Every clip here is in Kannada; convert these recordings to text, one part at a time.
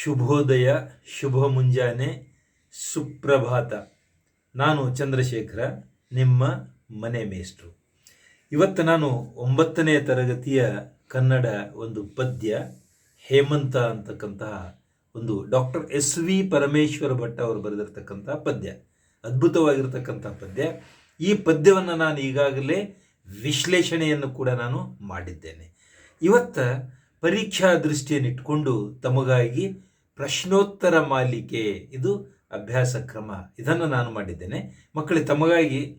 ಶುಭೋದಯ, ಶುಭ ಮುಂಜಾನೆ, ಸುಪ್ರಭಾತ. ನಾನು ಚಂದ್ರಶೇಖರ, ನಿಮ್ಮ ಮನೆ ಮೇಷ್ಟ್ರು. ಇವತ್ತು ನಾನು ಒಂಬತ್ತನೇ ತರಗತಿಯ ಕನ್ನಡ ಒಂದು ಪದ್ಯ, ಹೇಮಂತ ಅಂತಕ್ಕಂತಹ ಒಂದು doctor S V Parameshwara Bhat ಅವರು ಬರೆದಿರ್ತಕ್ಕಂಥ ಪದ್ಯ, ಅದ್ಭುತವಾಗಿರ್ತಕ್ಕಂಥ ಪದ್ಯ. ಈ ಪದ್ಯವನ್ನು ನಾನು ಈಗಾಗಲೇ ವಿಶ್ಲೇಷಣೆಯನ್ನು ಕೂಡ ನಾನು ಮಾಡಿದ್ದೇನೆ. ಇವತ್ತ ಪರೀಕ್ಷಾ ದೃಷ್ಟಿಯನ್ನಿಟ್ಕೊಂಡು ತಮಗಾಗಿ ಪ್ರಶ್ನೋತ್ತರ ಮಾಲಿಕೆ. ಇದು ಅಭ್ಯಾಸ ಕ್ರಮ. ಇದನ್ನು ನಾನು ಮಾಡಿದ್ದೇನೆ. ಮಕ್ಕಳು, ತಮಗಾಗಿ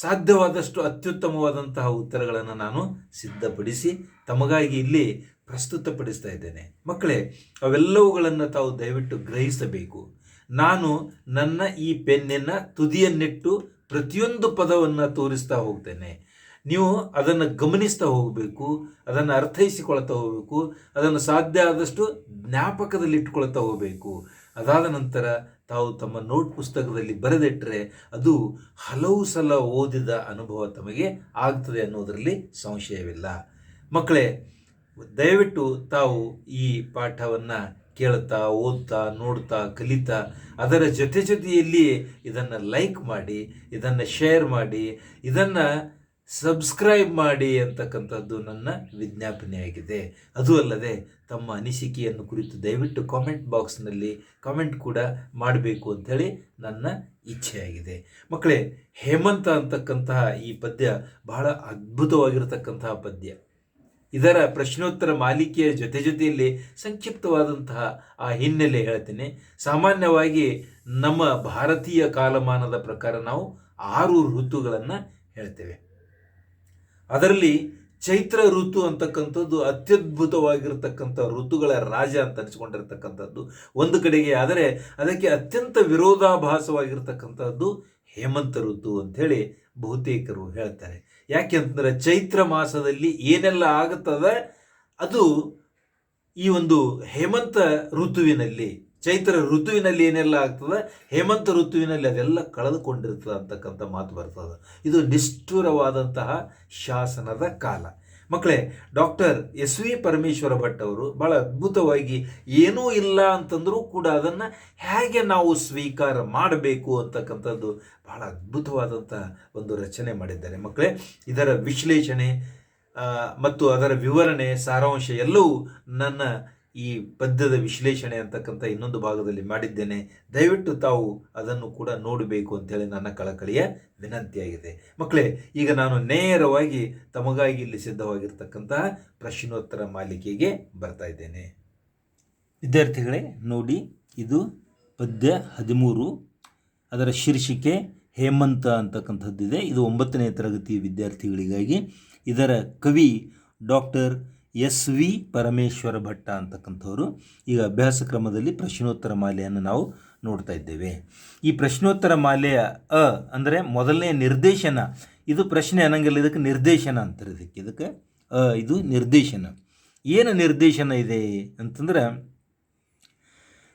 ಸಾಧ್ಯವಾದಷ್ಟು ಅತ್ಯುತ್ತಮವಾದಂತಹ ಉತ್ತರಗಳನ್ನು ನಾನು ಸಿದ್ಧಪಡಿಸಿ ತಮಗಾಗಿ ಇಲ್ಲಿ ಪ್ರಸ್ತುತಪಡಿಸ್ತಾ ಇದ್ದೇನೆ. ಮಕ್ಕಳೇ, ಅವೆಲ್ಲವುಗಳನ್ನು ತಾವು ದಯವಿಟ್ಟು ಗ್ರಹಿಸಬೇಕು. ನಾನು ನನ್ನ ಈ ಪೆನ್ನಿನ ತುದಿಯನ್ನಿಟ್ಟು ಪ್ರತಿಯೊಂದು ಪದವನ್ನು ತೋರಿಸ್ತಾ ಹೋಗ್ತೇನೆ. ನೀವು ಅದನ್ನು ಗಮನಿಸ್ತಾ ಹೋಗಬೇಕು, ಅದನ್ನು ಅರ್ಥೈಸಿಕೊಳ್ತಾ ಹೋಗಬೇಕು, ಅದನ್ನು ಸಾಧ್ಯ ಆದಷ್ಟು ಜ್ಞಾಪಕದಲ್ಲಿಟ್ಟುಕೊಳ್ತಾ ಹೋಗಬೇಕು. ಅದಾದ ನಂತರ ತಾವು ತಮ್ಮ ನೋಟ್ ಪುಸ್ತಕದಲ್ಲಿ ಬರೆದಿಟ್ಟರೆ ಅದು ಹಲವು ಸಲ ಓದಿದ ಅನುಭವ ತಮಗೆ ಆಗ್ತದೆ ಅನ್ನೋದರಲ್ಲಿ ಸಂಶಯವಿಲ್ಲ. ಮಕ್ಕಳೇ, ದಯವಿಟ್ಟು ತಾವು ಈ ಪಾಠವನ್ನು ಕೇಳ್ತಾ ಓದ್ತಾ, ನೋಡ್ತಾ, ಕಲಿತಾ, ಅದರ ಜೊತೆ ಜೊತೆಯಲ್ಲಿ ಇದನ್ನು ಲೈಕ್ ಮಾಡಿ, ಇದನ್ನು ಶೇರ್ ಮಾಡಿ, ಇದನ್ನು ಸಬ್ಸ್ಕ್ರೈಬ್ ಮಾಡಿ ಅಂತಕ್ಕಂಥದ್ದು ನನ್ನ ವಿಜ್ಞಾಪನೆಯಾಗಿದೆ ಅದು ಅಲ್ಲದೆ ತಮ್ಮ ಅನಿಸಿಕೆಯನ್ನು ಕುರಿತು ದಯವಿಟ್ಟು ಕಾಮೆಂಟ್ ಬಾಕ್ಸ್ನಲ್ಲಿ ಕಾಮೆಂಟ್ ಕೂಡ ಮಾಡಬೇಕು ಅಂಥೇಳಿ ನನ್ನ ಇಚ್ಛೆಯಾಗಿದೆ ಮಕ್ಕಳೇ, ಹೇಮಂತ ಅಂತಕ್ಕಂತಹ ಈ ಪದ್ಯ ಬಹಳ ಅದ್ಭುತವಾಗಿರತಕ್ಕಂತಹ ಪದ್ಯ. ಇದರ ಪ್ರಶ್ನೋತ್ತರ ಮಾಲಿಕೆಯ ಜೊತೆ ಜೊತೆಯಲ್ಲಿ ಸಂಕ್ಷಿಪ್ತವಾದಂತಹ ಆ ಹಿನ್ನೆಲೆ ಹೇಳ್ತೇನೆ. ಸಾಮಾನ್ಯವಾಗಿ ನಮ್ಮ ಭಾರತೀಯ ಕಾಲಮಾನದ ಪ್ರಕಾರ ನಾವು ಆರು ಋತುಗಳನ್ನು ಹೇಳ್ತೇವೆ. ಅದರಲ್ಲಿ ಚೈತ್ರ ಋತು ಅಂತಕ್ಕಂಥದ್ದು ಅತ್ಯದ್ಭುತವಾಗಿರ್ತಕ್ಕಂಥ ಋತುಗಳ ರಾಜ ಅಂತ ಅನಿಸ್ಕೊಂಡಿರ್ತಕ್ಕಂಥದ್ದು. ಒಂದು ಕಡೆಗೆ ಆದರೆ ಅದಕ್ಕೆ ಅತ್ಯಂತ ವಿರೋಧಾಭಾಸವಾಗಿರ್ತಕ್ಕಂಥದ್ದು ಹೇಮಂತ ಋತು ಅಂಥೇಳಿ ಬಹುತೇಕರು ಹೇಳ್ತಾರೆ. ಯಾಕೆಂತಂದರೆ ಚೈತ್ರ ಮಾಸದಲ್ಲಿ ಏನೆಲ್ಲ ಆಗುತ್ತದೆ ಅದು ಈ ಒಂದು ಹೇಮಂತ ಋತುವಿನಲ್ಲಿ ಚೈತ್ರ ಋತುವಿನಲ್ಲಿ ಏನೆಲ್ಲ ಆಗ್ತದೆ? ಹೇಮಂತ ಋತುವಿನಲ್ಲಿ ಅದೆಲ್ಲ ಕಳೆದುಕೊಂಡಿರ್ತದೆ ಅಂತಕ್ಕಂಥ ಮಾತು ಬರ್ತದೆ. ಇದು ನಿಷ್ಠುರವಾದಂತಹ ಶಾಸನದ ಕಾಲ. ಮಕ್ಕಳೇ, doctor S V Parameshwara Bhat ಅವರು ಭಾಳ ಅದ್ಭುತವಾಗಿ ಏನೂ ಇಲ್ಲ ಅಂತಂದರೂ ಕೂಡ ಅದನ್ನು ಹೇಗೆ ನಾವು ಸ್ವೀಕಾರ ಮಾಡಬೇಕು ಅಂತಕ್ಕಂಥದ್ದು ಬಹಳ ಅದ್ಭುತವಾದಂಥ ಒಂದು ರಚನೆ ಮಾಡಿದ್ದಾರೆ. ಮಕ್ಕಳೇ, ಇದರ ವಿಶ್ಲೇಷಣೆ ಮತ್ತು ಅದರ ವಿವರಣೆ, ಸಾರಾಂಶ ಎಲ್ಲವೂ ನನ್ನ ಈ ಪದ್ಯದ ವಿಶ್ಲೇಷಣೆ ಅಂತಕ್ಕಂಥ ಇನ್ನೊಂದು ಭಾಗದಲ್ಲಿ ಮಾಡಿದ್ದೇನೆ. ದಯವಿಟ್ಟು ತಾವು ಅದನ್ನು ಕೂಡ ನೋಡಬೇಕು ಅಂತೇಳಿ ನನ್ನ ಕಳಕಳಿಯ ವಿನಂತಿಯಾಗಿದೆ ಮಕ್ಕಳೇ, ಈಗ ನಾನು ನೇರವಾಗಿ ತಮಗಾಗಿ ಇಲ್ಲಿ ಸಿದ್ಧವಾಗಿರ್ತಕ್ಕಂತಹ ಪ್ರಶ್ನೋತ್ತರ ಮಾಲಿಕೆಗೆ ಬರ್ತಾ ಇದ್ದೇನೆ. ವಿದ್ಯಾರ್ಥಿಗಳೇ, ನೋಡಿ, ಇದು ಪದ್ಯ ಹದಿಮೂರು. ಅದರ ಶೀರ್ಷಿಕೆ ಹೇಮಂತ ಅಂತಕ್ಕಂಥದ್ದಿದೆ. ಇದು ಒಂಬತ್ತನೇ ತರಗತಿ ವಿದ್ಯಾರ್ಥಿಗಳಿಗಾಗಿ. ಇದರ ಕವಿ doctor S V Parameshwara Bhatta ಅಂತಕ್ಕಂಥವ್ರು. ಈಗ ಅಭ್ಯಾಸ ಕ್ರಮದಲ್ಲಿ ಪ್ರಶ್ನೋತ್ತರ ಮಾಲೆಯನ್ನು ನಾವು ನೋಡ್ತಾ ಇದ್ದೇವೆ. ಈ ಪ್ರಶ್ನೋತ್ತರ ಮಾಲೆಯ ಅ ಅಂದರೆ ಮೊದಲನೇ ನಿರ್ದೇಶನ. ಇದು ಪ್ರಶ್ನೆ ಅನ್ನಂಗಿಲ್ಲ ಇದಕ್ಕೆ ನಿರ್ದೇಶನ ಅಂತಾರೆ ಇದಕ್ಕೆ. ಇದಕ್ಕೆ ಅ, ಇದು ನಿರ್ದೇಶನ. ಏನು ನಿರ್ದೇಶನ ಇದೆ ಅಂತಂದ್ರೆ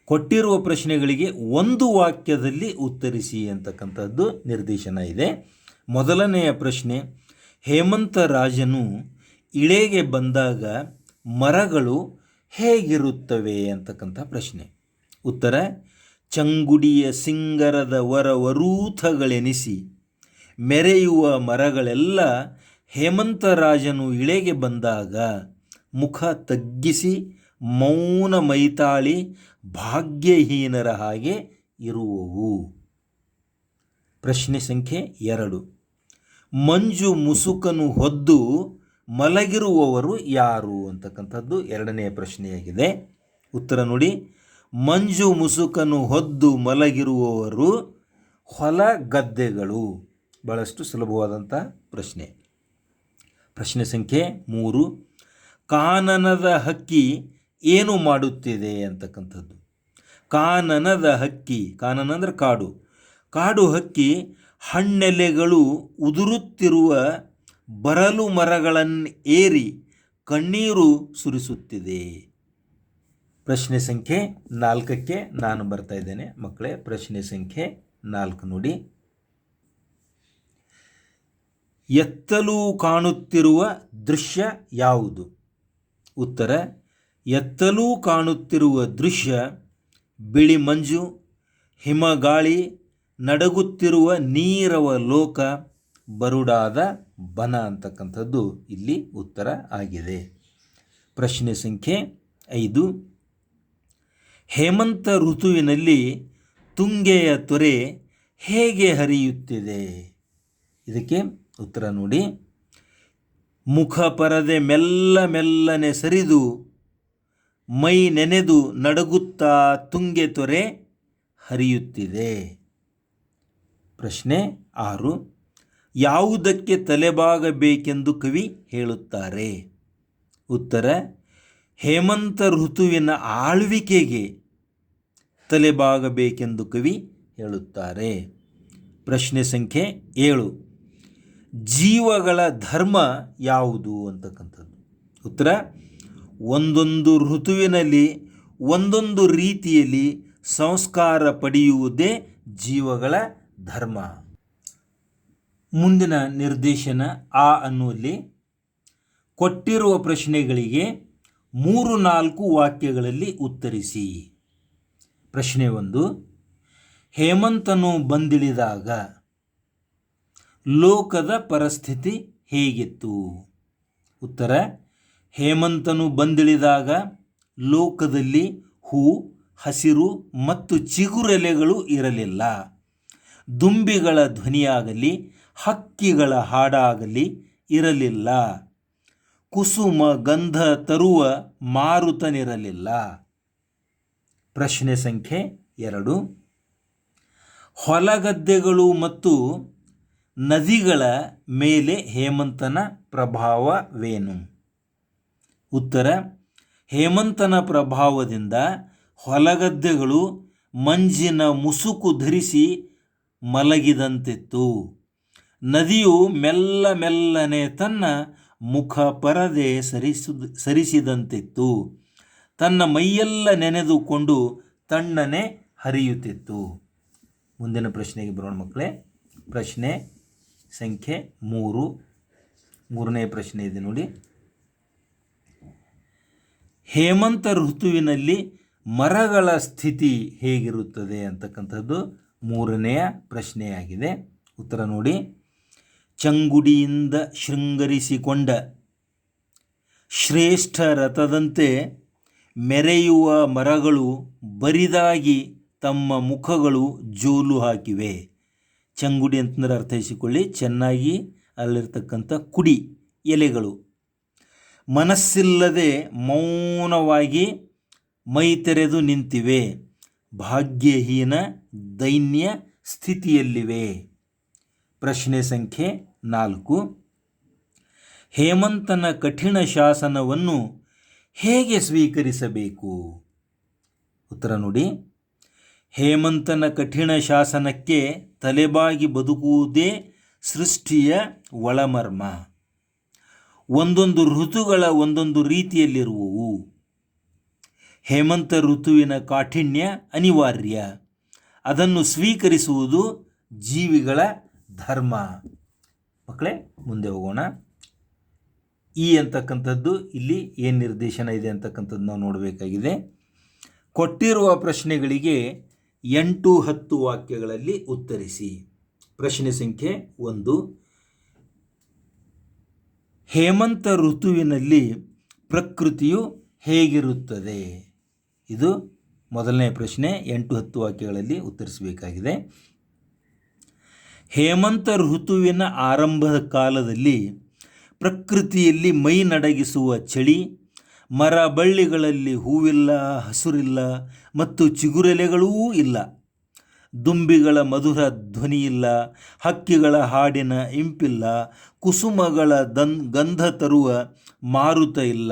ಕೊಟ್ಟಿರುವ ಪ್ರಶ್ನೆಗಳಿಗೆ ಒಂದು ವಾಕ್ಯದಲ್ಲಿ ಉತ್ತರಿಸಿ ಅಂತಕ್ಕಂಥದ್ದು ನಿರ್ದೇಶನ ಇದೆ. ಮೊದಲನೆಯ ಪ್ರಶ್ನೆ, ಹೇಮಂತ ರಾಜನು ಇಳೆಗೆ ಬಂದಾಗ ಮರಗಳು ಹೇಗಿರುತ್ತವೆ ಅಂತಕ್ಕಂಥ ಪ್ರಶ್ನೆ. ಉತ್ತರ, ಚಂಗುಡಿಯ ಸಿಂಗರದ ವರ ವರೂಥಗಳೆನಿಸಿ ಮೆರೆಯುವ ಮರಗಳೆಲ್ಲ ಹೇಮಂತರಾಜನು ಇಳೆಗೆ ಬಂದಾಗ ಮುಖ ತಗ್ಗಿಸಿ ಮೌನ ಮೈತಾಳಿ ಭಾಗ್ಯಹೀನರ ಹಾಗೆ ಇರುವವು. ಪ್ರಶ್ನೆ ಸಂಖ್ಯೆ ಎರಡು. ಮಂಜು ಮುಸುಕನು ಹೊದ್ದು ಮಲಗಿರುವವರು ಯಾರು ಅಂತಕ್ಕಂಥದ್ದು ಎರಡನೆಯ ಪ್ರಶ್ನೆಯಾಗಿದೆ. ಉತ್ತರ ನೋಡಿ, ಮಂಜು ಮುಸುಕನ್ನು ಹೊದ್ದು ಮಲಗಿರುವವರು ಹೊಲ ಗದ್ದೆಗಳು. ಬಹಳಷ್ಟು ಸುಲಭವಾದಂಥ ಪ್ರಶ್ನೆ. ಪ್ರಶ್ನೆ ಸಂಖ್ಯೆ ಮೂರು, ಕಾನನದ ಹಕ್ಕಿ ಏನು ಮಾಡುತ್ತಿದೆ ಅಂತಕ್ಕಂಥದ್ದು. ಕಾನನದ ಹಕ್ಕಿ, ಕಾನನ ಅಂದರೆ ಕಾಡು. ಕಾಡು ಹಕ್ಕಿ ಹಣ್ಣೆಲೆಗಳು ಉದುರುತ್ತಿರುವ ಬರಲು ಮರಗಳನ್ನು ಏರಿ ಕಣ್ಣೀರು ಸುರಿಸುತ್ತಿದೆ. ಪ್ರಶ್ನೆ ಸಂಖ್ಯೆ ನಾಲ್ಕಕ್ಕೆ ನಾನು ಬರ್ತಾ ಇದ್ದೇನೆ. ಮಕ್ಕಳೇ, ಪ್ರಶ್ನೆ ಸಂಖ್ಯೆ ನಾಲ್ಕು ನೋಡಿ. ಎತ್ತಲು ಕಾಣುತ್ತಿರುವ ದೃಶ್ಯ ಯಾವುದು? ಉತ್ತರ, ಎತ್ತಲು ಕಾಣುತ್ತಿರುವ ದೃಶ್ಯ ಬಿಳಿ ಮಂಜು, ಹಿಮಗಾಳಿ, ನಡಗುತ್ತಿರುವ ನೀರವ ಲೋಕ, ಬರುಡಾದ ಬನ ಅಂತಕ್ಕಂಥದ್ದು ಇಲ್ಲಿ ಉತ್ತರ ಆಗಿದೆ. ಪ್ರಶ್ನೆ ಸಂಖ್ಯೆ ಐದು. ಹೇಮಂತ ಋತುವಿನಲ್ಲಿ ತುಂಗೆಯ ತೊರೆ ಹೇಗೆ ಹರಿಯುತ್ತಿದೆ? ಇದಕ್ಕೆ ಉತ್ತರ ನೋಡಿ. ಮುಖ ಪರದೆ ಮೆಲ್ಲ ಮೆಲ್ಲನೆ ಸರಿದು ಮೈ ನೆನೆದು ನಡಗುತ್ತಾ ತುಂಗೆ ತೊರೆ ಹರಿಯುತ್ತಿದೆ. ಪ್ರಶ್ನೆ ಆರು. ಯಾವುದಕ್ಕೆ ತಲೆಬಾಗಬೇಕೆಂದು ಕವಿ ಹೇಳುತ್ತಾರೆ. ಉತ್ತರ, ಹೇಮಂತ ಋತುವಿನ ಆಳ್ವಿಕೆಗೆ ತಲೆಬಾಗಬೇಕೆಂದು ಕವಿ ಹೇಳುತ್ತಾರೆ. ಪ್ರಶ್ನೆ ಸಂಖ್ಯೆ ಏಳು. ಜೀವಗಳ ಧರ್ಮ ಯಾವುದು ಅಂತಕ್ಕಂಥದ್ದು? ಉತ್ತರ, ಒಂದೊಂದು ಋತುವಿನಲ್ಲಿ ಒಂದೊಂದು ರೀತಿಯಲ್ಲಿ ಸಂಸ್ಕಾರ ಪಡೆಯುವುದೇ ಜೀವಗಳ ಧರ್ಮ. ಮುಂದಿನ ನಿರ್ದೇಶನ ಆ ಅನ್ನುವಲ್ಲಿ ಕೊಟ್ಟಿರುವ ಪ್ರಶ್ನೆಗಳಿಗೆ ಮೂರು ನಾಲ್ಕು ವಾಕ್ಯಗಳಲ್ಲಿ ಉತ್ತರಿಸಿ. ಪ್ರಶ್ನೆ ಒಂದು, ಹೇಮಂತನು ಬಂದಿಳಿದಾಗ ಲೋಕದ ಪರಿಸ್ಥಿತಿ ಹೇಗಿತ್ತು? ಉತ್ತರ, ಹೇಮಂತನು ಬಂದಿಳಿದಾಗ ಲೋಕದಲ್ಲಿ ಹೂ, ಹಸಿರು ಮತ್ತು ಚಿಗುರೆಲೆಗಳು ಇರಲಿಲ್ಲ. ದುಂಬಿಗಳ ಧ್ವನಿಯಾಗಲಿ ಹಕ್ಕಿಗಳ ಹಾಡಾಗಲಿ ಇರಲಿಲ್ಲ. ಕುಸುಮ ಗಂಧ ತರುವ ಮಾರುತನಿರಲಿಲ್ಲ. ಪ್ರಶ್ನೆ ಸಂಖ್ಯೆ ಎರಡು. ಹೊಲಗದ್ದೆಗಳು ಮತ್ತು ನದಿಗಳ ಮೇಲೆ ಹೇಮಂತನ ಪ್ರಭಾವವೇನು? ಉತ್ತರ, ಹೇಮಂತನ ಪ್ರಭಾವದಿಂದ ಹೊಲಗದ್ದೆಗಳು ಮಂಜಿನ ಮುಸುಕು ಧರಿಸಿ ಮಲಗಿದಂತಿತ್ತು. ನದಿಯು ಮೆಲ್ಲ ಮೆಲ್ಲನೆ ತನ್ನ ಮುಖ ಪರದೆ ಸರಿಸುದ್, ಸರಿಸಿದಂತಿತ್ತು. ತನ್ನ ಮೈಯೆಲ್ಲ ನೆನೆದುಕೊಂಡು ತಣ್ಣನೆ ಹರಿಯುತ್ತಿತ್ತು. ಮುಂದಿನ ಪ್ರಶ್ನೆಗೆ ಬರೋಣ ಮಕ್ಕಳೇ. ಪ್ರಶ್ನೆ ಸಂಖ್ಯೆ ಮೂರು. ಮೂರನೇ ಪ್ರಶ್ನೆ ಇದೆ ನೋಡಿ. ಹೇಮಂತ ಋತುವಿನಲ್ಲಿ ಮರಗಳ ಸ್ಥಿತಿ ಹೇಗಿರುತ್ತದೆ ಅಂತಕ್ಕಂಥದ್ದು ಮೂರನೆಯ ಪ್ರಶ್ನೆಯಾಗಿದೆ. ಉತ್ತರ ನೋಡಿ. ಚಂಗುಡಿಯಿಂದ ಶೃಂಗರಿಸಿಕೊಂಡ ಶ್ರೇಷ್ಠ ರಥದಂತೆ ಮೆರೆಯುವ ಮರಗಳು ಬರಿದಾಗಿ ತಮ್ಮ ಮುಖಗಳು ಜೋಲು ಹಾಕಿವೆ. ಚಂಗುಡಿ ಅಂತಂದರೆ ಅರ್ಥೈಸಿಕೊಳ್ಳಿ ಚೆನ್ನಾಗಿ ಅಲ್ಲಿರ್ತಕ್ಕಂಥ ಕುಡಿ ಎಲೆಗಳು. ಮನಸ್ಸಿಲ್ಲದೆ ಮೌನವಾಗಿ ಮೈ ತೆರೆದು ನಿಂತಿವೆ. ಭಾಗ್ಯಹೀನ ದೈನ್ಯ ಸ್ಥಿತಿಯಲ್ಲಿವೆ. ಪ್ರಶ್ನೆ ಸಂಖ್ಯೆ ನಾಲ್ಕು. ಹೇಮಂತನ ಕಠಿಣ ಶಾಸನವನ್ನು ಹೇಗೆ ಸ್ವೀಕರಿಸಬೇಕು? ಉತ್ತರ ನೋಡಿ. ಹೇಮಂತನ ಕಠಿಣ ಶಾಸನಕ್ಕೆ ತಲೆಬಾಗಿ ಬದುಕುವುದೇ ಸೃಷ್ಟಿಯ ಒಳಮರ್ಮ. ಒಂದೊಂದು ಋತುಗಳ ಒಂದೊಂದು ರೀತಿಯಲ್ಲಿರುವವು. ಹೇಮಂತ ಋತುವಿನ ಕಾಠಿಣ್ಯ ಅನಿವಾರ್ಯ. ಅದನ್ನು ಸ್ವೀಕರಿಸುವುದು ಜೀವಿಗಳ ಧರ್ಮ. ಮಕ್ಕಳೇ, ಮುಂದೆ ಹೋಗೋಣ. ಈ ಅಂತಕ್ಕಂಥದ್ದು ಇಲ್ಲಿ ಏನು ನಿರ್ದೇಶನ ಇದೆ ಅಂತಕ್ಕಂಥದ್ದು ನಾವು ನೋಡಬೇಕಾಗಿದೆ. ಕೊಟ್ಟಿರುವ ಪ್ರಶ್ನೆಗಳಿಗೆ ಎಂಟು ಹತ್ತು ವಾಕ್ಯಗಳಲ್ಲಿ ಉತ್ತರಿಸಿ. ಪ್ರಶ್ನೆ ಸಂಖ್ಯೆ ಒಂದು. ಹೇಮಂತ ಋತುವಿನಲ್ಲಿ ಪ್ರಕೃತಿಯು ಹೇಗಿರುತ್ತದೆ? ಇದು ಮೊದಲನೇ ಪ್ರಶ್ನೆ, ಎಂಟು ಹತ್ತು ವಾಕ್ಯಗಳಲ್ಲಿ ಉತ್ತರಿಸಬೇಕಾಗಿದೆ. ಹೇಮಂತ ಋತುವಿನ ಆರಂಭದ ಕಾಲದಲ್ಲಿ ಪ್ರಕೃತಿಯಲ್ಲಿ ಮೈ ನಡಗಿಸುವ ಚಳಿ, ಮರ ಬಳ್ಳಿಗಳಲ್ಲಿ ಹೂವಿಲ್ಲ, ಹಸುರಿಲ್ಲ ಮತ್ತು ಚಿಗುರೆಲೆಗಳೂ ಇಲ್ಲ. ದುಂಬಿಗಳ ಮಧುರ ಧ್ವನಿಯಿಲ್ಲ ಹಕ್ಕಿಗಳ ಹಾಡಿನ ಇಂಪಿಲ್ಲ, ಕುಸುಮಗಳ ದನ್, ಗಂಧ ತರುವ ಮಾರುತ ಇಲ್ಲ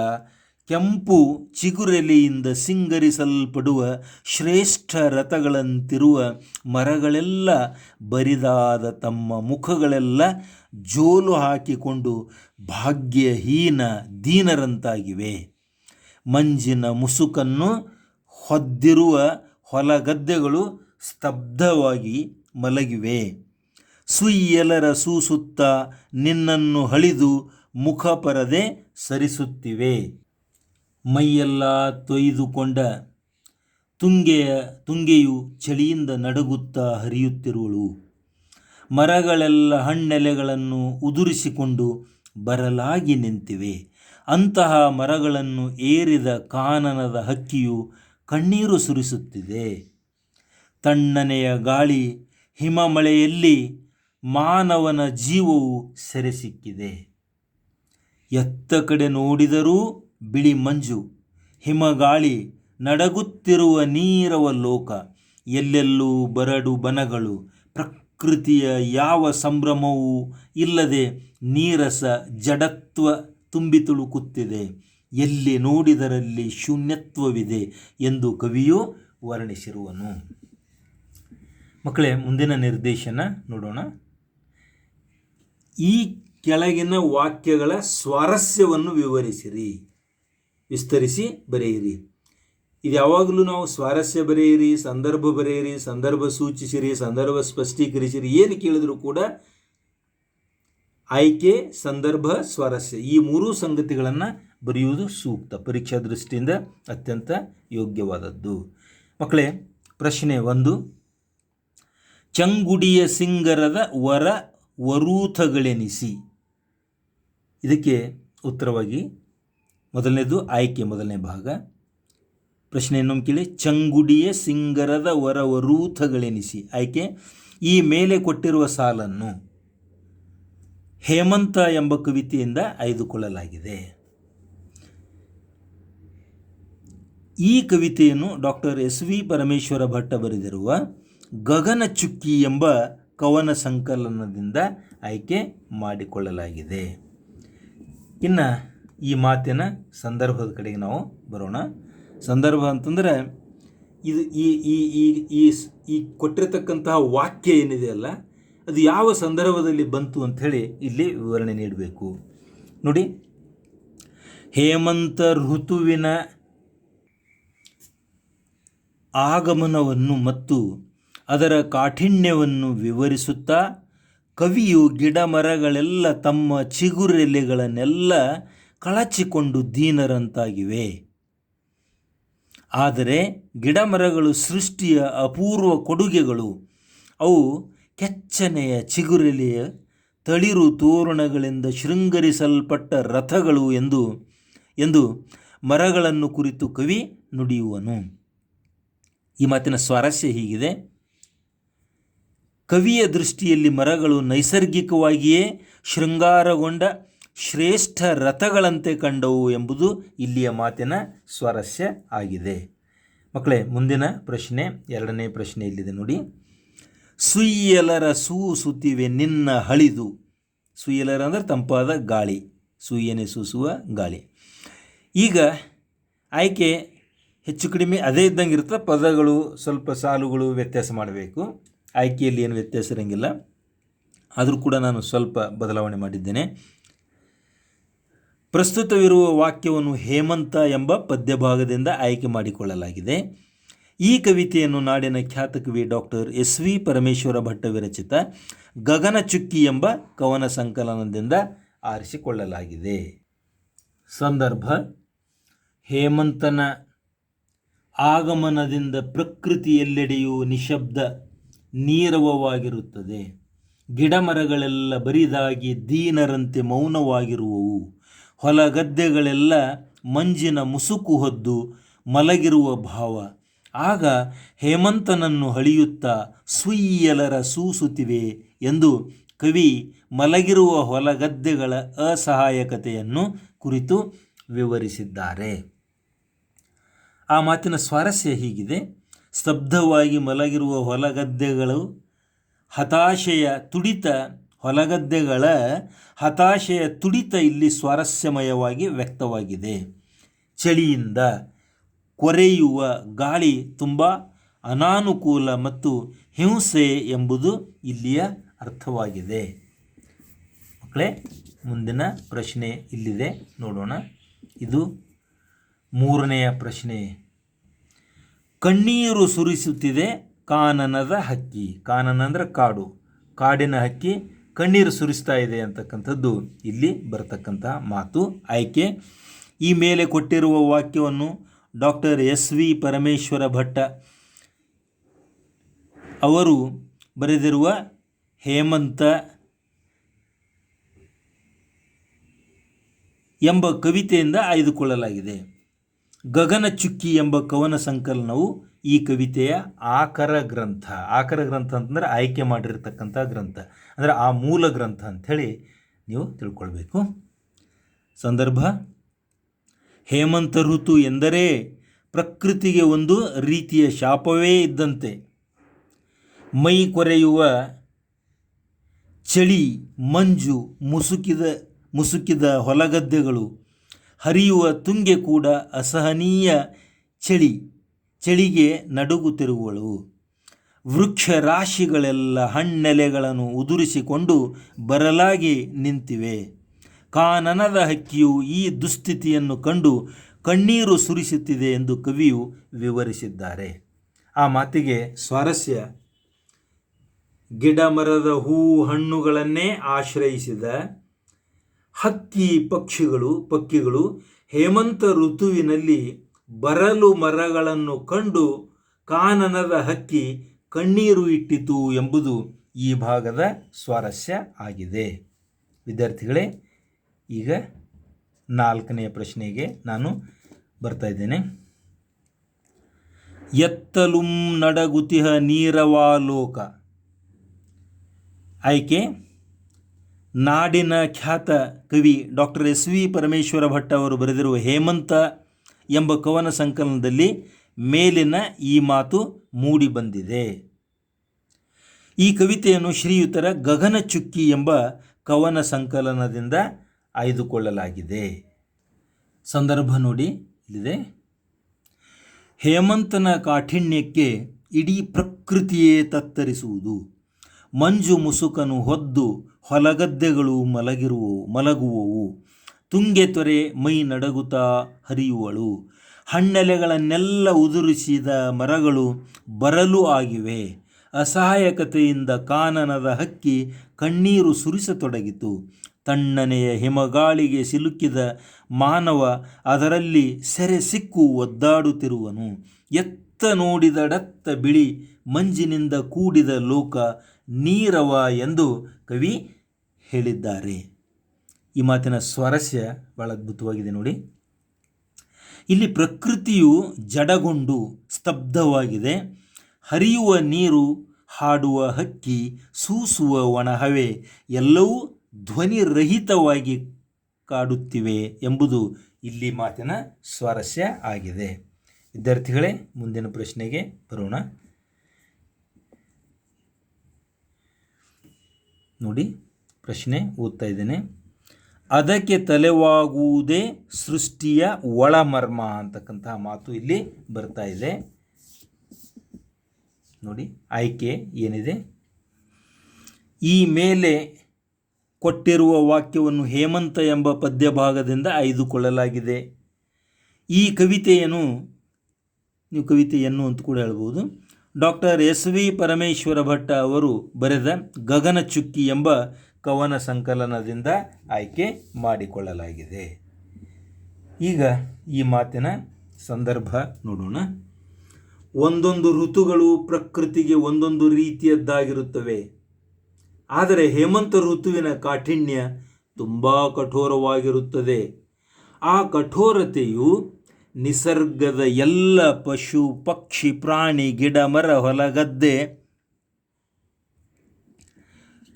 ಕೆಂಪು ಚಿಗುರೆಲೆಯಿಂದ ಸಿಂಗರಿಸಲ್ಪಡುವ ಶ್ರೇಷ್ಠ ರಥಗಳಂತಿರುವ ಮರಗಳೆಲ್ಲ ಬರಿದಾದ ತಮ್ಮ ಮುಖಗಳೆಲ್ಲ ಜೋಲು ಹಾಕಿಕೊಂಡು ಭಾಗ್ಯಹೀನ ದೀನರಂತಾಗಿವೆ. ಮಂಜಿನ ಮುಸುಕನ್ನು ಹೊದ್ದಿರುವ ಹೊಲಗದ್ದೆಗಳು ಸ್ತಬ್ಧವಾಗಿ ಮಲಗಿವೆ. ಸುಯ್ಯಲರ ಸೂಸುತ್ತ ನಿನ್ನನ್ನು ಹಳಿದು ಮುಖಪರದೆ ಸರಿಸುತ್ತಿವೆ. ಮೈಯೆಲ್ಲ ತೊಯ್ದುಕೊಂಡ ತುಂಗೆಯ ತುಂಗೆಯು ಚಳಿಯಿಂದ ನಡುಗುತ್ತಾ ಹರಿಯುತ್ತಿರುವಳು. ಮರಗಳೆಲ್ಲ ಹಣ್ಣೆಲೆಗಳನ್ನು ಉದುರಿಸಿಕೊಂಡು ಬರಲಾಗಿ ನಿಂತಿವೆ. ಅಂತಹ ಮರಗಳನ್ನು ಏರಿದ ಕಾನನದ ಹಕ್ಕಿಯು ಕಣ್ಣೀರು ಸುರಿಸುತ್ತಿದೆ. ತಣ್ಣನೆಯ ಗಾಳಿ ಹಿಮಮಳೆಯಲ್ಲಿ ಮಾನವನ ಜೀವವು ಸೆರೆ ಸಿಕ್ಕಿದೆ ಎತ್ತ ಕಡೆ ನೋಡಿದರೂ ಬಿಳಿ ಮಂಜು, ಹಿಮಗಾಳಿ ನಡಗುತ್ತಿರುವ ನೀರವ ಲೋಕ, ಎಲ್ಲೆಲ್ಲೂ ಬರಡು ಬನಗಳು, ಪ್ರಕೃತಿಯ ಯಾವ ಸಂಭ್ರಮವೂ ಇಲ್ಲದೆ ನೀರಸ ಜಡತ್ವ ತುಂಬಿ ತುಳುಕುತ್ತಿದೆ ಎಲ್ಲಿ ನೋಡಿದರಲ್ಲಿ ಶೂನ್ಯತ್ವವಿದೆ ಎಂದು ಕವಿಯು ವರ್ಣಿಸಿರುವನು. ಮಕ್ಕಳೇ, ಮುಂದಿನ ನಿರ್ದೇಶನ ನೋಡೋಣ. ಈ ಕೆಳಗಿನ ವಾಕ್ಯಗಳ ಸ್ವಾರಸ್ಯವನ್ನು ವಿವರಿಸಿರಿ. ವಿಸ್ತರಿಸಿ ಬರೆಯಿರಿ. ಇದು ಯಾವಾಗಲೂ ನಾವು ಸ್ವಾರಸ್ಯ ಬರೆಯಿರಿ, ಸಂದರ್ಭ ಬರೆಯಿರಿ, ಸಂದರ್ಭ ಸೂಚಿಸಿರಿ, ಸಂದರ್ಭ ಸ್ಪಷ್ಟೀಕರಿಸಿರಿ, ಏನು ಕೇಳಿದರೂ ಕೂಡ ಆಯ್ಕೆ, ಸಂದರ್ಭ, ಸ್ವಾರಸ್ಯ ಈ ಮೂರೂ ಸಂಗತಿಗಳನ್ನು ಬರೆಯುವುದು ಸೂಕ್ತ, ಪರೀಕ್ಷಾ ದೃಷ್ಟಿಯಿಂದ ಅತ್ಯಂತ ಯೋಗ್ಯವಾದದ್ದು. ಮಕ್ಕಳೇ, ಪ್ರಶ್ನೆ ಒಂದು. ಚಂಗುಡಿಯ ಸಿಂಗರದ ವರ ವರೂಥಗಳೆನಿಸಿ? ಇದಕ್ಕೆ ಉತ್ತರವಾಗಿ ಮೊದಲನೇದು ಆಯ್ಕೆ, ಮೊದಲನೇ ಭಾಗ. ಪ್ರಶ್ನೆ ಕೇಳಿ. ಚಂಗುಡಿಯ ಸಿಂಗರದ ವರವರೂಥಗಳೆನಿಸಿ. ಆಯ್ಕೆ, ಈ ಮೇಲೆ ಕೊಟ್ಟಿರುವ ಸಾಲನ್ನು ಹೇಮಂತ ಎಂಬ ಕವಿತೆಯಿಂದ ಆಯ್ದುಕೊಳ್ಳಲಾಗಿದೆ. ಈ ಕವಿತೆಯನ್ನು doctor S. V. Parameshwara Bhatta ಬರೆದಿರುವ ಗಗನ ಚುಕ್ಕಿ ಎಂಬ ಕವನ ಸಂಕಲನದಿಂದ ಆಯ್ಕೆ ಮಾಡಿಕೊಳ್ಳಲಾಗಿದೆ. ಇನ್ನು ಈ ಮಾತಿನ ಸಂದರ್ಭದ ಕಡೆಗೆ ನಾವು ಬರೋಣ. ಸಂದರ್ಭ ಅಂತಂದರೆ ಇದು ಈ ಈ ಈ ಈ ಈ ಕೊಟ್ಟಿರತಕ್ಕಂತಹ ವಾಕ್ಯ ಏನಿದೆಯಲ್ಲ ಅದು ಯಾವ ಸಂದರ್ಭದಲ್ಲಿ ಬಂತು ಅಂಥೇಳಿ ಇಲ್ಲಿ ವಿವರಣೆ ನೀಡಬೇಕು. ನೋಡಿ, ಹೇಮಂತ ಋತುವಿನ ಆಗಮನವನ್ನು ಮತ್ತು ಅದರ ಕಾಠಿಣ್ಯವನ್ನು ವಿವರಿಸುತ್ತಾ, ಕವಿಯು ಗಿಡ ಮರಗಳೆಲ್ಲ ತಮ್ಮ ಚಿಗುರೆಲೆಗಳನ್ನೆಲ್ಲ ಕಳಚಿಕೊಂಡು ದೀನರಂತಾಗಿವೆ. ಆದರೆ ಗಿಡ ಮರಗಳು ಸೃಷ್ಟಿಯ ಅಪೂರ್ವ ಕೊಡುಗೆಗಳು. ಅವು ಕೆಚ್ಚನೆಯ ಚಿಗುರೆಲೆಯ ತಳಿರು ತೋರಣಗಳಿಂದ ಶೃಂಗರಿಸಲ್ಪಟ್ಟ ರಥಗಳು ಎಂದು ಎಂದು ಮರಗಳನ್ನು ಕುರಿತು ಕವಿ ನುಡಿಯುವನು. ಈ ಮಾತಿನ ಸ್ವಾರಸ್ಯ ಹೀಗಿದೆ. ಕವಿಯ ದೃಷ್ಟಿಯಲ್ಲಿ ಮರಗಳು ನೈಸರ್ಗಿಕವಾಗಿಯೇ ಶೃಂಗಾರಗೊಂಡ ಶ್ರೇಷ್ಠ ರಥಗಳಂತೆ ಕಂಡವು ಎಂಬುದು ಇಲ್ಲಿಯ ಮಾತಿನ ಸ್ವಾರಸ್ಯ ಆಗಿದೆ. ಮಕ್ಕಳೇ, ಮುಂದಿನ ಪ್ರಶ್ನೆ, ಎರಡನೇ ಪ್ರಶ್ನೆ ಇಲ್ಲಿದೆ ನೋಡಿ. ಸುಯ್ಯಲರ ಸೂಸುತ್ತಿವೆ ನಿನ್ನ ಹಳಿದು. ಸುಯ್ಯಲರ ಅಂದರೆ ತಂಪಾದ ಗಾಳಿ, ಸುಯ್ಯನೆ ಸೂಸುವ ಗಾಳಿ. ಈಗ ಆಯ್ಕೆ ಹೆಚ್ಚು ಕಡಿಮೆ ಅದೇ ಇದ್ದಂಗೆ ಇರ್ತದೆ ಪದಗಳು ಸ್ವಲ್ಪ ಸಾಲುಗಳು ವ್ಯತ್ಯಾಸ ಮಾಡಬೇಕು. ಆಯ್ಕೆಯಲ್ಲಿ ಏನು ವ್ಯತ್ಯಾಸ ಇರೋಂಗಿಲ್ಲ. ಆದರೂ ಕೂಡ ನಾನು ಸ್ವಲ್ಪ ಬದಲಾವಣೆ ಮಾಡಿದ್ದೇನೆ. ಪ್ರಸ್ತುತವಿರುವ ವಾಕ್ಯವನ್ನು ಹೇಮಂತ ಎಂಬ ಪದ್ಯಭಾಗದಿಂದ ಆಯ್ಕೆ ಮಾಡಿಕೊಳ್ಳಲಾಗಿದೆ. ಈ ಕವಿತೆಯನ್ನು ನಾಡಿನ ಖ್ಯಾತ ಕವಿ doctor S V Parameshwara Bhatta ವಿರಚಿತ Gaganachukki ಎಂಬ ಕವನ ಸಂಕಲನದಿಂದ ಆರಿಸಿಕೊಳ್ಳಲಾಗಿದೆ. ಸಂದರ್ಭ, ಹೇಮಂತನ ಆಗಮನದಿಂದ ಪ್ರಕೃತಿಯೆಲ್ಲೆಡೆಯೂ ನಿಶಬ್ದ ನೀರವವಾಗಿರುತ್ತದೆ. ಗಿಡಮರಗಳೆಲ್ಲ ಬರಿದಾಗಿ ದೀನರಂತೆ ಮೌನವಾಗಿರುವವು. ಹೊಲ ಗದ್ದೆಗಳೆಲ್ಲ ಮಂಜಿನ ಮುಸುಕು ಹೊದ್ದು ಮಲಗಿರುವ ಭಾವ. ಆಗ ಹೇಮಂತನನ್ನು ಹಳಿಯುತ್ತಾ ಸುಯ್ಯಲರ ಸೂಸುತ್ತಿವೆ ಎಂದು ಕವಿ ಮಲಗಿರುವ ಹೊಲಗದ್ದೆಗಳ ಅಸಹಾಯಕತೆಯನ್ನು ಕುರಿತು ವಿವರಿಸಿದ್ದಾರೆ. ಆ ಮಾತಿನ ಸ್ವಾರಸ್ಯ ಹೀಗಿದೆ. ಸ್ತಬ್ಧವಾಗಿ ಮಲಗಿರುವ ಹೊಲಗದ್ದೆಗಳು ಹತಾಶೆಯ ತುಡಿತ ಹೊಲಗದ್ದೆಗಳ ಹತಾಶೆಯ ತುಡಿತ ಇಲ್ಲಿ ಸ್ವಾರಸ್ಯಮಯವಾಗಿ ವ್ಯಕ್ತವಾಗಿದೆ. ಚಳಿಯಿಂದ ಕೊರೆಯುವ ಗಾಳಿ ತುಂಬ ಅನಾನುಕೂಲ ಮತ್ತು ಹಿಂಸೆ ಎಂಬುದು ಇಲ್ಲಿಯ ಅರ್ಥವಾಗಿದೆ. ಮಕ್ಕಳೇ, ಮುಂದಿನ ಪ್ರಶ್ನೆ ಇಲ್ಲಿದೆ. ನೋಡೋಣ. ಇದು ಮೂರನೆಯ ಪ್ರಶ್ನೆ. ಕಣ್ಣೀರು ಸುರಿಸುತ್ತಿದೆ ಕಾನನದ ಹಕ್ಕಿ. ಕಾನನ ಅಂದರೆ ಕಾಡು. ಕಾಡಿನ ಹಕ್ಕಿ ಕಣ್ಣೀರು ಸುರಿಸ್ತಾ ಇದೆ ಅಂತಕ್ಕಂಥದ್ದು ಇಲ್ಲಿ ಬರತಕ್ಕಂತಹ ಮಾತು. ಆಯ್ಕೆ, ಈ ಮೇಲೆ ಕೊಟ್ಟಿರುವ ವಾಕ್ಯವನ್ನು doctor S V Parameshwara Bhatta ಅವರು ಬರೆದಿರುವ ಹೇಮಂತ ಎಂಬ ಕವಿತೆಯಿಂದ ಆಯ್ದುಕೊಳ್ಳಲಾಗಿದೆ. ಗಗನ ಚುಕ್ಕಿ ಎಂಬ ಕವನ ಸಂಕಲನವು ಈ ಕವಿತೆಯ ಆಕರ ಗ್ರಂಥ. ಆಕರ ಗ್ರಂಥ ಅಂತಂದ್ರೆ ಆಯ್ಕೆ ಮಾಡಿರ್ತಕ್ಕಂಥ ಗ್ರಂಥ. ಅಂದರೆ ಆ ಮೂಲ ಗ್ರಂಥ ಅಂಥೇಳಿ ನೀವು ತಿಳ್ಕೊಳ್ಬೇಕು. ಸಂದರ್ಭ, ಹೇಮಂತ ಋತು ಎಂದರೆ ಪ್ರಕೃತಿಗೆ ಒಂದು ರೀತಿಯ ಶಾಪವೇ ಇದ್ದಂತೆ. ಮೈ ಕೊರೆಯುವ ಚಳಿ, ಮಂಜು, ಮುಸುಕಿದ ಮುಸುಕಿದ ಹೊಲಗದ್ದೆಗಳು, ಹರಿಯುವ ತುಂಗೆ ಕೂಡ ಅಸಹನೀಯ ಚಳಿ. ಚಳಿಗೆ ನಡುಗುತ್ತಿರುವಳು. ವೃಕ್ಷ ರಾಶಿಗಳೆಲ್ಲ ಹಣ್ಣೆಲೆಗಳನ್ನು ಉದುರಿಸಿಕೊಂಡು ಬರಲಾಗಿ ನಿಂತಿವೆ. ಕಾನನದ ಹಕ್ಕಿಯು ಈ ದುಸ್ಥಿತಿಯನ್ನು ಕಂಡು ಕಣ್ಣೀರು ಸುರಿಸುತ್ತಿದೆ ಎಂದು ಕವಿಯು ವಿವರಿಸಿದ್ದಾರೆ. ಆ ಮಾತಿಗೆ ಸ್ವಾರಸ್ಯ. ಗಿಡ ಮರದ ಹೂ ಹಣ್ಣುಗಳನ್ನೇ ಆಶ್ರಯಿಸಿದ ಹಕ್ಕಿ ಪಕ್ಷಿಗಳು, ಪಕ್ಕಿಗಳು ಹೇಮಂತ ಋತುವಿನಲ್ಲಿ ಬರಲು ಮರಗಳನ್ನು ಕಂಡು ಕಾನನದ ಹಕ್ಕಿ ಕಣ್ಣೀರು ಇಟ್ಟಿತು ಎಂಬುದು ಈ ಭಾಗದ ಸ್ವಾರಸ್ಯ ಆಗಿದೆ. ವಿದ್ಯಾರ್ಥಿಗಳೇ, ಈಗ ನಾಲ್ಕನೆಯ ಪ್ರಶ್ನೆಗೆ ನಾನು ಬರ್ತಾ ಇದ್ದೇನೆ. ಎತ್ತಲುಂ ನಡಗುತಿಹ ನೀರವಾಲೋಕ ಆಯ್ಕೆ, ನಾಡಿನ ಖ್ಯಾತ ಕವಿ doctor S V Parameshwara Bhat ಅವರು ಬರೆದಿರುವ ಹೇಮಂತ ಎಂಬ ಕವನ ಸಂಕಲನದಲ್ಲಿ ಮೇಲಿನ ಈ ಮಾತು ಮೂಡಿಬಂದಿದೆ ಈ ಕವಿತೆಯನ್ನು ಶ್ರೀಯುತರ ಗಗನ ಚುಕ್ಕಿ ಎಂಬ ಕವನ ಸಂಕಲನದಿಂದ ಆಯ್ದುಕೊಳ್ಳಲಾಗಿದೆ. ಸಂದರ್ಭ ನೋಡಿ, ಇಲ್ಲಿದೆ. ಹೇಮಂತನ ಕಾಠಿಣ್ಯಕ್ಕೆ ಇಡೀ ಪ್ರಕೃತಿಯೇ ತತ್ತರಿಸುವುದು. ಮಂಜು ಮುಸುಕನು ಹೊದ್ದು ಹೊಲಗದ್ದೆಗಳು ಮಲಗಿರುವವು, ಮಲಗುವವು. ತುಂಗೆ ತೊರೆ ಮೈ ನಡಗುತ್ತಾ ಹರಿಯುವಳು. ಹಣ್ಣೆಲೆಗಳನ್ನೆಲ್ಲ ಉದುರಿಸಿದ ಮರಗಳು ಬರಲು ಆಗಿವೆ. ಅಸಹಾಯಕತೆಯಿಂದ ಕಾನನದ ಹಕ್ಕಿ ಕಣ್ಣೀರು ಸುರಿಸತೊಡಗಿತು. ತಣ್ಣನೆಯ ಹಿಮಗಾಳಿಗೆ ಸಿಲುಕಿದ ಮಾನವ ಅದರಲ್ಲಿ ಸೆರೆ ಸಿಕ್ಕು ಒದ್ದಾಡುತ್ತಿರುವನು. ಎತ್ತ ನೋಡಿದಡತ್ತ ಬಿಳಿ ಮಂಜಿನಿಂದ ಕೂಡಿದ ಲೋಕ ನೀರವ ಎಂದು ಕವಿ ಹೇಳಿದ್ದಾರೆ. ಈ ಮಾತಿನ ಸ್ವಾರಸ್ಯ ಬಹಳ ಅದ್ಭುತವಾಗಿದೆ ನೋಡಿ. ಇಲ್ಲಿ ಪ್ರಕೃತಿಯು ಜಡಗೊಂಡು ಸ್ತಬ್ಧವಾಗಿದೆ. ಹರಿಯುವ ನೀರು, ಹಾಡುವ ಹಕ್ಕಿ, ಸೂಸುವ ಒಣಹವೆ ಎಲ್ಲವೂ ಧ್ವನಿರಹಿತವಾಗಿ ಕಾಡುತ್ತಿವೆ ಎಂಬುದು ಇಲ್ಲಿ ಮಾತಿನ ಸ್ವಾರಸ್ಯ ಆಗಿದೆ. ವಿದ್ಯಾರ್ಥಿಗಳೇ, ಮುಂದಿನ ಪ್ರಶ್ನೆಗೆ ಬರೋಣ. ನೋಡಿ, ಪ್ರಶ್ನೆ ಓದ್ತಾ ಇದ್ದೇನೆ. ಅದಕ್ಕೆ ತಲೆವಾಗುವುದೇ ಸೃಷ್ಟಿಯ ಒಳಮರ್ಮ ಅಂತಕ್ಕಂತಹ ಮಾತು ಇಲ್ಲಿ ಬರ್ತಾ ಇದೆ. ನೋಡಿ, ಆಯ್ಕೆ ಏನಿದೆ? ಈ ಮೇಲೆ ಕೊಟ್ಟಿರುವ ವಾಕ್ಯವನ್ನು ಹೇಮಂತ ಎಂಬ ಪದ್ಯ ಭಾಗದಿಂದ ಆಯ್ದುಕೊಳ್ಳಲಾಗಿದೆ. ಈ ಕವಿತೆಯನ್ನು, ನೀವು ಕವಿತೆಯನ್ನು ಅಂತ ಕೂಡ ಹೇಳ್ಬೋದು. Doctor S V Parameshwara Bhatta ಅವರು ಬರೆದ ಗಗನ ಚುಕ್ಕಿ ಎಂಬ ಕವನ ಸಂಕಲನದಿಂದ ಆಯ್ಕೆ ಮಾಡಿಕೊಳ್ಳಲಾಗಿದೆ. ಈಗ ಈ ಮಾತಿನ ಸಂದರ್ಭ ನೋಡೋಣ. ಒಂದೊಂದು ಋತುಗಳು ಪ್ರಕೃತಿಗೆ ಒಂದೊಂದು ರೀತಿಯದ್ದಾಗಿರುತ್ತವೆ. ಆದರೆ ಹೇಮಂತ ಋತುವಿನ ಕಾಠಿಣ್ಯ ತುಂಬ ಕಠೋರವಾಗಿರುತ್ತದೆ. ಆ ಕಠೋರತೆಯು ನಿಸರ್ಗದ ಎಲ್ಲ ಪಶು, ಪಕ್ಷಿ, ಪ್ರಾಣಿ, ಗಿಡ, ಮರ ಹೊಲಗದ್ದೆ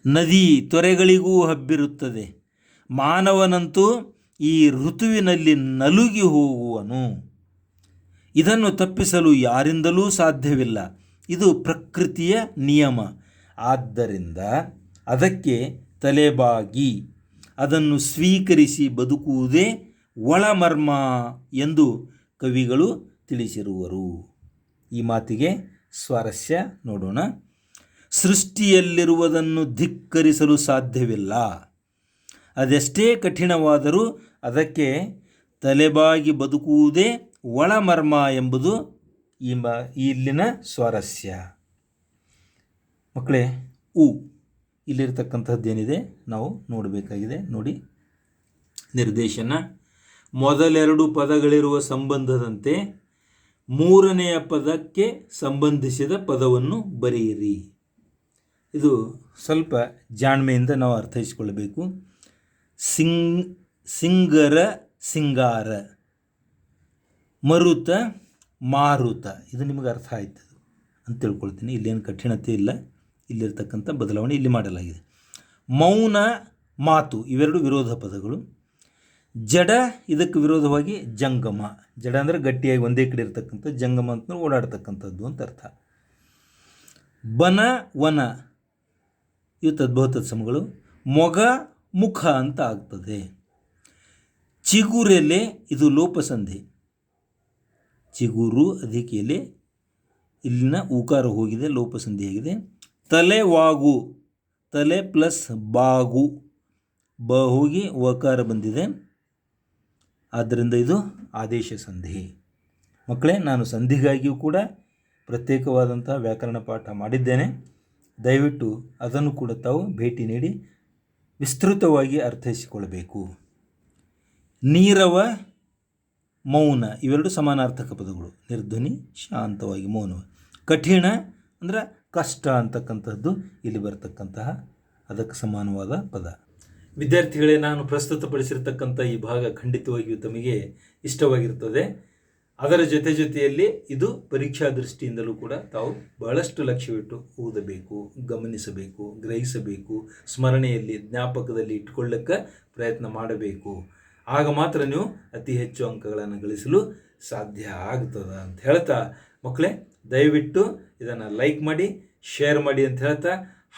ನದಿ ತೊರೆಗಳಿಗೂ ಹಬ್ಬಿರುತ್ತದೆ. ಮಾನವನಂತೂ ಈ ಋತುವಿನಲ್ಲಿ ನಲುಗಿ ಹೋಗುವನು. ಇದನ್ನು ತಪ್ಪಿಸಲು ಯಾರಿಂದಲೂ ಸಾಧ್ಯವಿಲ್ಲ. ಇದು ಪ್ರಕೃತಿಯ ನಿಯಮ. ಆದ್ದರಿಂದ ಅದಕ್ಕೆ ತಲೆಬಾಗಿ, ಅದನ್ನು ಸ್ವೀಕರಿಸಿ ಬದುಕುವುದೇ ಒಳಮರ್ಮ ಎಂದು ಕವಿಗಳು ತಿಳಿಸಿರುವರು. ಈ ಮಾತಿಗೆ ಸ್ವಾರಸ್ಯ. ನೋಡೋಣ. ಸೃಷ್ಟಿಯಲ್ಲಿರುವುದನ್ನು ಧಿಕ್ಕರಿಸಲು ಸಾಧ್ಯವಿಲ್ಲ. ಅದೆಷ್ಟೇ ಕಠಿಣವಾದರೂ ಅದಕ್ಕೆ ತಲೆಬಾಗಿ ಬದುಕುವುದೇ ಒಳಮರ್ಮ ಎಂಬುದು ಈ ಇಲ್ಲಿನ ಸ್ವಾರಸ್ಯ. ಮಕ್ಕಳೇ ಉ ಇಲ್ಲಿರ್ತಕ್ಕಂಥದ್ದೇನಿದೆ ನಾವು ನೋಡಬೇಕಾಗಿದೆ. ನೋಡಿ, ನಿರ್ದೇಶನ. ಮೊದಲೆರಡು ಪದಗಳಿರುವ ಸಂಬಂಧದಂತೆ ಮೂರನೆಯ ಪದಕ್ಕೆ ಸಂಬಂಧಿಸಿದ ಪದವನ್ನು ಬರೆಯಿರಿ. ಇದು ಸ್ವಲ್ಪ ಜಾಣ್ಮೆಯಿಂದ ನಾವು ಅರ್ಥೈಸಿಕೊಳ್ಳಬೇಕು ಸಿಂಗ್, ಸಿಂಗರ ಸಿಂಗಾರ. ಮರುತ, ಮಾರುತ. ಇದು ನಿಮಗೆ ಅರ್ಥ ಆಯ್ತು ಅಂತ ತಿಳ್ಕೊಳ್ತೀನಿ. ಇಲ್ಲೇನು ಕಠಿಣತೆ ಇಲ್ಲ. ಇಲ್ಲಿರ್ತಕ್ಕಂಥ ಬದಲಾವಣೆ ಇಲ್ಲಿ ಮಾಡಲಾಗಿದೆ. ಮೌನ, ಮಾತು ಇವೆರಡು ವಿರೋಧ ಪದಗಳು. ಜಡ, ಇದಕ್ಕೆ ವಿರೋಧವಾಗಿ ಜಂಗಮ. ಜಡ ಅಂದರೆ ಗಟ್ಟಿಯಾಗಿ ಒಂದೇ ಕಡೆ ಇರತಕ್ಕಂಥ ಜಂಗಮ ಅಂತ ಓಡಾಡ್ತಕ್ಕಂಥದ್ದು ಅಂತ ಅರ್ಥ. ಬನ, ವನ. ಇವು ತದ್ಭವ ತತ್ಸಮಗಳು ಮೊಗ, ಮುಖ ಅಂತ ಆಗ್ತದೆ. ಚಿಗುರೆಲೆ, ಇದು ಲೋಪಸಂಧಿ. ಚಿಗುರು ಎಲೆ, ಇಲ್ಲಿನ ಉಕಾರ ಹೋಗಿದೆ ಲೋಪಸಂಧಿಯಾಗಿದೆ ತಲೆವಾಗು ತಲೆ ಪ್ಲಸ್ ಬಾಗು. ಬ ಹೋಗಿ ವಕಾರ ಬಂದಿದೆ. ಆದ್ದರಿಂದ ಇದು ಆದೇಶ ಸಂಧಿ. ಮಕ್ಕಳೇ, ನಾನು ಸಂಧಿಗಾಗಿಯೂ ಕೂಡ ಪ್ರತ್ಯೇಕವಾದಂತಹ ವ್ಯಾಕರಣ ಪಾಠ ಮಾಡಿದ್ದೇನೆ. ದಯವಿಟ್ಟು ಅದನ್ನು ಕೂಡ ತಾವು ಭೇಟಿ ನೀಡಿ ವಿಸ್ತೃತವಾಗಿ ಅರ್ಥೈಸಿಕೊಳ್ಳಬೇಕು. ನೀರವ ಮೌನ ಇವೆರಡು ಸಮಾನಾರ್ಥಕ ಪದಗಳು. ನಿರ್ಧ್ವನಿ, ಶಾಂತವಾಗಿ ಮೌನ. ಕಠಿಣ ಅಂದರೆ ಕಷ್ಟ ಅಂತಕ್ಕಂಥದ್ದು ಇಲ್ಲಿ ಬರತಕ್ಕಂತಹ ಅದಕ್ಕೆ ಸಮಾನವಾದ ಪದ. ವಿದ್ಯಾರ್ಥಿಗಳೇ, ನಾನು ಪ್ರಸ್ತುತಪಡಿಸಿರ್ತಕ್ಕಂಥ ಈ ಭಾಗ ಖಂಡಿತವಾಗಿಯೂ ತಮಗೆ ಇಷ್ಟವಾಗಿರ್ತದೆ ಅದರ ಜೊತೆ ಜೊತೆಯಲ್ಲಿ ಇದು ಪರೀಕ್ಷಾ ದೃಷ್ಟಿಯಿಂದಲೂ ಕೂಡ ತಾವು ಬಹಳಷ್ಟು ಲಕ್ಷ್ಯವಿಟ್ಟು ಓದಬೇಕು, ಗಮನಿಸಬೇಕು, ಗ್ರಹಿಸಬೇಕು, ಸ್ಮರಣೆಯಲ್ಲಿ, ಜ್ಞಾಪಕದಲ್ಲಿ ಇಟ್ಕೊಳ್ಳಕ್ಕೆ ಪ್ರಯತ್ನ ಮಾಡಬೇಕು. ಆಗ ಮಾತ್ರ ನೀವು ಅತಿ ಹೆಚ್ಚು ಅಂಕಗಳನ್ನು ಗಳಿಸಲು ಸಾಧ್ಯ ಆಗ್ತದೆ ಅಂತ ಹೇಳ್ತಾ ಮಕ್ಕಳೇ, ದಯವಿಟ್ಟು ಇದನ್ನು ಲೈಕ್ ಮಾಡಿ, ಶೇರ್ ಮಾಡಿ ಅಂತ ಹೇಳ್ತಾ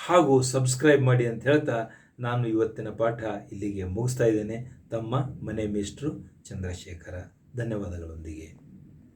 ಹಾಗೂ ಸಬ್ಸ್ಕ್ರೈಬ್ ಮಾಡಿ ಅಂತ ಹೇಳ್ತಾ ನಾನು ಇವತ್ತಿನ ಪಾಠ ಇಲ್ಲಿಗೆ ಮುಗಿಸ್ತಾ ಇದ್ದೇನೆ. ತಮ್ಮ ಮನೆ ಮೇಷ್ಟ್ರು ಚಂದ್ರಶೇಖರ. ಧನ್ಯವಾದಗಳೊಂದಿಗೆ.